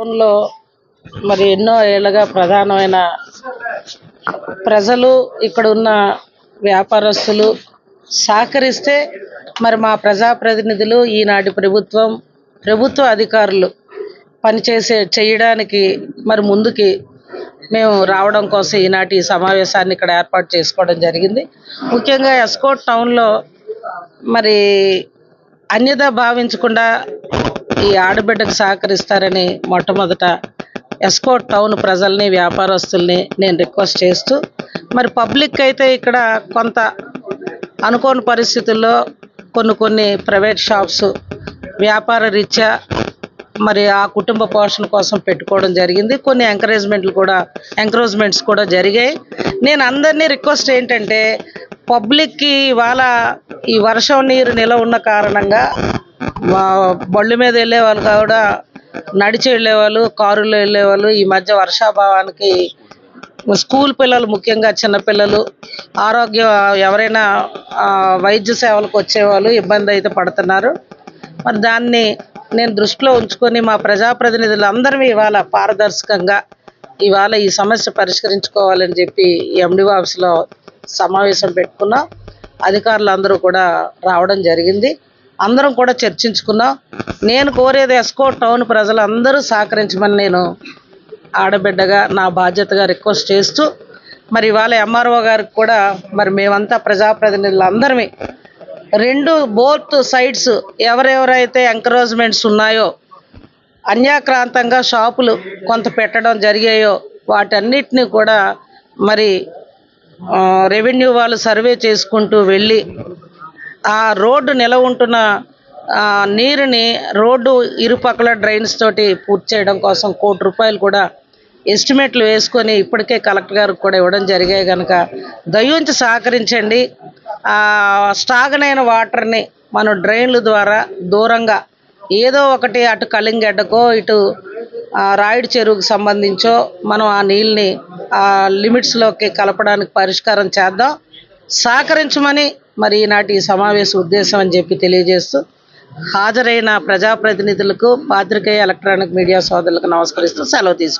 టౌన్లో మరి ఎన్నో ఏళ్ళగా ప్రధానమైన ప్రజలు ఇక్కడ ఉన్న వ్యాపారస్తులు సహకరిస్తే మరి మా ప్రజాప్రతినిధులు ఈనాటి ప్రభుత్వం ప్రభుత్వ అధికారులు పనిచేసే చేయడానికి మరి ముందుకి మేము రావడం కోసం ఈనాటి సమావేశాన్ని ఇక్కడ ఏర్పాటు చేసుకోవడం జరిగింది. ముఖ్యంగా ఎస్కోట్ టౌన్లో మరి అన్యదా భావించకుండా ఈ ఆడబిడ్డకు సహకరిస్తారని మొట్టమొదట ఎస్కోట్ టౌన్ ప్రజల్ని వ్యాపారస్తుల్ని నేను రిక్వెస్ట్ చేస్తూ మరి పబ్లిక్ అయితే ఇక్కడ కొంత అనుకోని పరిస్థితుల్లో కొన్ని కొన్ని ప్రైవేట్ షాప్స్ వ్యాపార రీత్యా మరి ఆ కుటుంబ పోషణ కోసం పెట్టుకోవడం జరిగింది. కొన్ని ఎంకరేజ్మెంట్లు కూడా ఎంకరేజ్మెంట్స్ కూడా జరిగాయి. నేను అందరినీ రిక్వెస్ట్ ఏంటంటే పబ్లిక్కి ఇవాళ ఈ వర్షం నీరు నిలవ ఉన్న కారణంగా బళ్ళు మీద వెళ్ళేవాళ్ళు కూడా నడిచి వెళ్ళేవాళ్ళు కారులో వెళ్ళేవాళ్ళు. ఈ మధ్య వర్షాభావానికి స్కూల్ పిల్లలు ముఖ్యంగా చిన్నపిల్లలు ఆరోగ్యం ఎవరైనా వైద్య సేవలకు వచ్చేవాళ్ళు ఇబ్బంది అయితే పడుతున్నారు. మరి దాన్ని నేను దృష్టిలో ఉంచుకొని మా ప్రజాప్రతినిధులు అందరం ఇవాళ పారదర్శకంగా ఇవాళ ఈ సమస్య పరిష్కరించుకోవాలని చెప్పి ఎండి ఆఫీస్లో సమావేశం పెట్టుకున్నాం. అధికారులు అందరూ కూడా రావడం జరిగింది. అందరం కూడా చర్చించుకున్నాం. నేను కోరేది ఎస్కో టౌన్ ప్రజలందరూ సహకరించమని నేను ఆడబిడ్డగా నా బాధ్యతగా రిక్వెస్ట్ చేస్తూ మరి ఇవాళ ఎంఆర్ఓ గారికి కూడా మరి మేమంతా ప్రజాప్రతినిధులు అందరమే రెండు బోత్ సైడ్స్ ఎవరెవరైతే ఎంకరేజ్మెంట్స్ ఉన్నాయో అన్యాక్రాంతంగా షాపులు కొంత పెట్టడం జరిగాయో వాటన్నిటిని కూడా మరి రెవెన్యూ వాళ్ళు సర్వే చేసుకుంటూ వెళ్ళి ఆ రోడ్డు నిలవ ఉంటున్న నీరుని రోడ్డు ఇరుపక్కల డ్రైన్స్ తోటి పూర్తి చేయడం కోసం కోటి రూపాయలు కూడా ఎస్టిమేట్లు వేసుకొని ఇప్పటికే కలెక్టర్ గారికి కూడా ఇవ్వడం జరిగాయి కనుక దయించి సహకరించండి. స్టాగ్నైన స్టాగనైన వాటర్ని మనం డ్రైన్ల ద్వారా దూరంగా ఏదో ఒకటి అటు కలింగెడ్డకో ఇటు రాయుడు చెరువుకు సంబంధించో మనం ఆ నీళ్ళని ఆ లిమిట్స్లోకి కలపడానికి పరిష్కారం చేద్దాం. సహకరించమని మరి ఈనాటి సమావేశ ఉద్దేశం అని చెప్పి తెలియజేస్తూ హాజరైన ప్రజాప్రతినిధులకు పాత్రికేయ ఎలక్ట్రానిక్ మీడియా సోదరులకు నమస్కరిస్తూ సెలవు తీసుకుంటాను